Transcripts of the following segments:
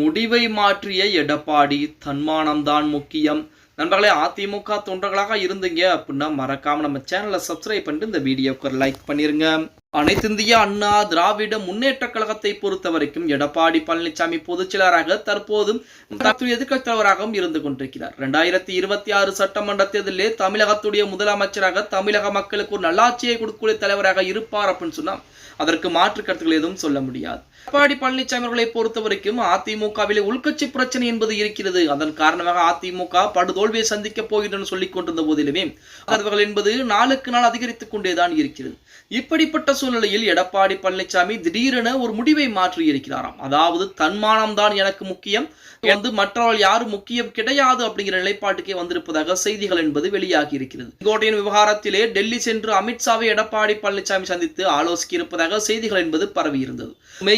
முடிவை மாற்றிய எடப்பாடி தன்மானம்தான் முக்கியம். நண்பர்களே அதிமுக தொண்டர்களாக இருந்தீங்க அப்படின்னா மறக்காம நம்ம சேனலை சப்ஸ்கிரைப் பண்ணிட்டு இந்த வீடியோக்கு ஒரு லைக் பண்ணிருங்க. அனைத்திந்திய அண்ணா திராவிட முன்னேற்ற கழகத்தை பொறுத்த வரைக்கும் எடப்பாடி பழனிசாமி பொதுச் செயலராக தற்போதும் தத்துவ எதிர்க்கட்சி தலைவராகவும் இருந்து கொண்டிருக்கிறார். இரண்டாயிரத்தி இருபத்தி ஆறு சட்டமன்ற தேர்தலிலே தமிழகத்துடைய முதலமைச்சராக தமிழக மக்களுக்கு ஒரு நல்லாட்சியை கொடுக்கக்கூடிய தலைவராக இருப்பார் அப்படின்னு சொன்னா அதற்கு மாற்று கருத்துக்கள் எதுவும் சொல்ல முடியாது. எடப்பாடி பழனிசாமி அவர்களை பொறுத்த வரைக்கும் அதிமுகவில் உள்கட்சி பிரச்சனை என்பது இருக்கிறது. அதன் காரணமாக அதிமுக படுதோல்வியை சந்திக்க போகின்றன சொல்லிக் கொண்டிருந்த போதிலுமே அவர்கள் என்பது நாளுக்கு நாள் அதிகரித்துக் கொண்டேதான் இருக்கிறது. இப்படிப்பட்ட சூழ்நிலையில் எடப்பாடி பழனிசாமி திடீரென ஒரு முடிவை மாற்றி இருக்கிறாராம் அதாவது தன்மானம் தான் எனக்கு முக்கியம் வந்து மற்றவர்கள் யாரும் முக்கியம் கிடையாது அப்படிங்கிற நிலைப்பாட்டுக்கே வந்திருப்பதாக செய்திகள் என்பது வெளியாகி இருக்கிறது செங்கோட்டையின் விவகாரத்திலே டெல்லி சென்று அமித்ஷாவை எடப்பாடி பழனிசாமி சந்தித்து ஆலோசிக்க இருப்பதாக செய்திகள் என்பது பரவி இருந்தது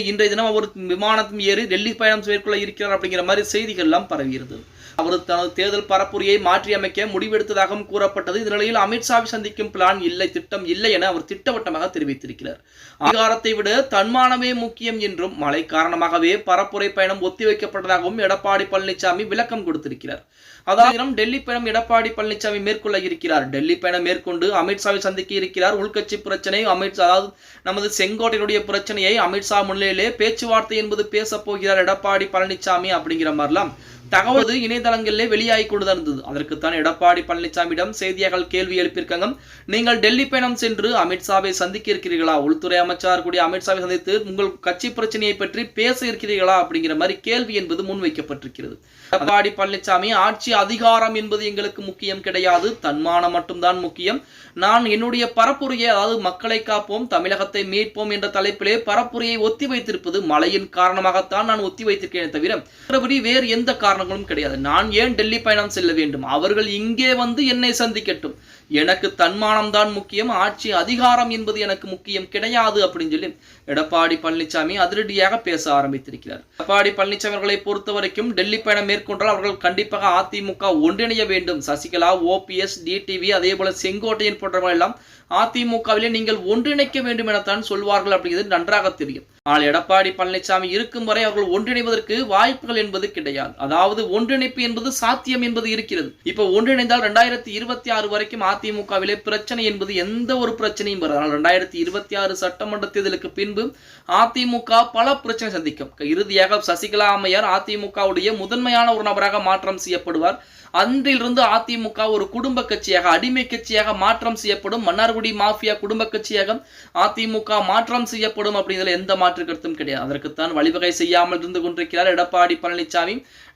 இன்றைய தினம் அவர் விமானத்தில் ஏறி டெல்லி பயணம் மேற்கொள்ள இருக்கிறார் அப்படிங்கிற மாதிரி செய்திகள் எல்லாம் பரவி இருந்தது அவர் தனது தேர்தல் பரப்புரையை மாற்றியமைக்க முடிவெடுத்ததாகவும் கூறப்பட்டது. இந்த நிலையில் அமித்ஷாவை சந்திக்கும் பிளான் இல்லை திட்டம் இல்லை என அவர் திட்டவட்டமாக தெரிவித்திருக்கிறார். அதிகாரத்தை விட தன்மானமே முக்கியம் என்றும் மழை காரணமாகவே பரப்புரை பயணம் ஒத்திவைக்கப்பட்டதாகவும் எடப்பாடி பழனிசாமி விளக்கம் கொடுத்திருக்கிறார். அதாவது டெல்லி பயணம் எடப்பாடி பழனிசாமி மேற்கொள்ள இருக்கிறார். டெல்லி பயணம் மேற்கொண்டு அமித்ஷாவை சந்திக்க இருக்கிறார். உள்கட்சி பிரச்சனை அமித்ஷா அதாவது நமது செங்கோட்டையினுடைய பிரச்சனையை அமித்ஷா முன்னிலையிலே பேச்சுவார்த்தை என்பது பேசப் போகிறார் எடப்பாடி பழனிசாமி அப்படிங்கிற மாதிரிலாம் தகவல் இணைய இணையதளங்களிலே வெளியாகி கொண்டுதான் இருந்தது அதற்குத்தான் எடப்பாடி பழனிசாமியிடம் செய்தியாளர்கள் கேள்வி எழுப்பியிருக்காங்க. நீங்கள் டெல்லி பயணம் சென்று அமித்ஷாவை சந்திக்க இருக்கிறீர்களா உள்துறை அமைச்சர் கூடிய அமித்ஷாவை சந்தித்து உங்கள் கட்சி பிரச்சனையை பற்றி பேச இருக்கிறீர்களா? அப்படிங்கிற மாதிரி கேள்வி என்பது முன்வைக்கப்பட்டிருக்கிறது. எடப்பாடி பழனிசாமி ஆட்சி அதிகாரம் என்பது எங்களுக்கு முக்கியம் கிடையாது. தன்மானம் மட்டும்தான் முக்கியம். நான் என்னுடைய பரப்புரையை அதாவது மக்களை காப்போம் தமிழகத்தை மீட்போம் என்ற தலைப்பிலே பரப்புரையை ஒத்தி வைத்திருப்பது மழையின் காரணமாகத்தான் நான் ஒத்தி வைத்திருக்கிறேன் தவிர மற்றபடி வேறு எந்த காரணங்களும் கிடையாது. நான் ஏன் டெல்லி பயணம் செல்ல வேண்டும்? அவர்கள் இங்கே வந்து என்னை சந்திக்கட்டும். எனக்கு தன்மானம் தான் முக்கியம் ஆட்சி அதிகாரம் என்பது எனக்கு முக்கியம் கிடையாது அப்படின்னு சொல்லி எடப்பாடி பழனிசாமி அதிரடியாக பேச ஆரம்பித்திருக்கிறார். எடப்பாடி பழனிசாமி அவர்களை பொறுத்த வரைக்கும் டெல்லி பயணம் மேற்கொண்டால் அவர்கள் கண்டிப்பாக அதிமுக ஒன்றிணைய வேண்டும். சசிகலா ஓபிஎஸ் டிடிவி அதே போல செங்கோட்டையன் போன்றவர்கள் எல்லாம் அதிமுகவிலே நீங்கள் ஒன்றிணைக்க வேண்டும் எனத்தான் சொல்வார்கள் அப்படிங்கிறது நன்றாக தெரியும். ஆனால் எடப்பாடி பழனிசாமி இருக்கும் வரை அவர்கள் ஒன்றிணைவதற்கு வாய்ப்புகள் என்பது கிடையாது. அதாவது ஒன்றிணைப்பு என்பது சாத்தியம் என்பது இருக்கிறது. இப்ப ஒன்றிணைந்தால் ரெண்டாயிரத்தி இருபத்தி ஆறு வரைக்கும் அதிமுகவிலே பிரச்சனை என்பது எந்த ஒரு பிரச்சனையும் வராது. ரெண்டாயிரத்தி இருபத்தி ஆறு சட்டமன்ற தேர்தலுக்கு பின்பு அதிமுக பல பிரச்சனை சந்திக்கும். இறுதியாக சசிகலா அம்மையார் அதிமுகவுடைய முதன்மையான ஒரு நபராக மாற்றம் செய்யப்படுவார். அன்றிலிருந்து அதிமுக ஒரு குடும்ப கட்சியாக அடிமை கட்சியாக மாற்றம் செய்யப்படும் மன்னார்குடி மாஃபியா குடும்ப கட்சியாக அதிமுக மாற்றம் செய்யப்படும் அப்படிங்கிறதுல எந்த மாற்று கருத்தும் கிடையாது. அதற்குத்தான் வழிவகை செய்யாமல் இருந்து கொண்டிருக்கிறார் எடப்பாடி பழனிசாமி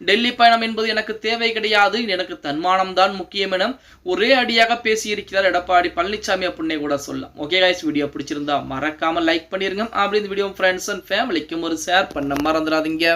டெல்லி பயணம் என்பது எனக்கு தேவை கிடையாது. எனக்கு தன்மானம் தான் முக்கியம் என ஒரே அடியாக பேசியிருக்கிறார் எடப்பாடி பழனிசாமி அப்படின்னே கூட சொல்லலாம். ஓகே கைஸ் வீடியோ பிடிச்சிருந்தா மறக்காம லைக் பண்ணிருங்க. அப்படி இந்த வீடியோ ஃப்ரெண்ட்ஸ் அண்ட் ஃபேமிலிக்கும் ஒரு ஷேர் பண்ண மறந்துடாதீங்க.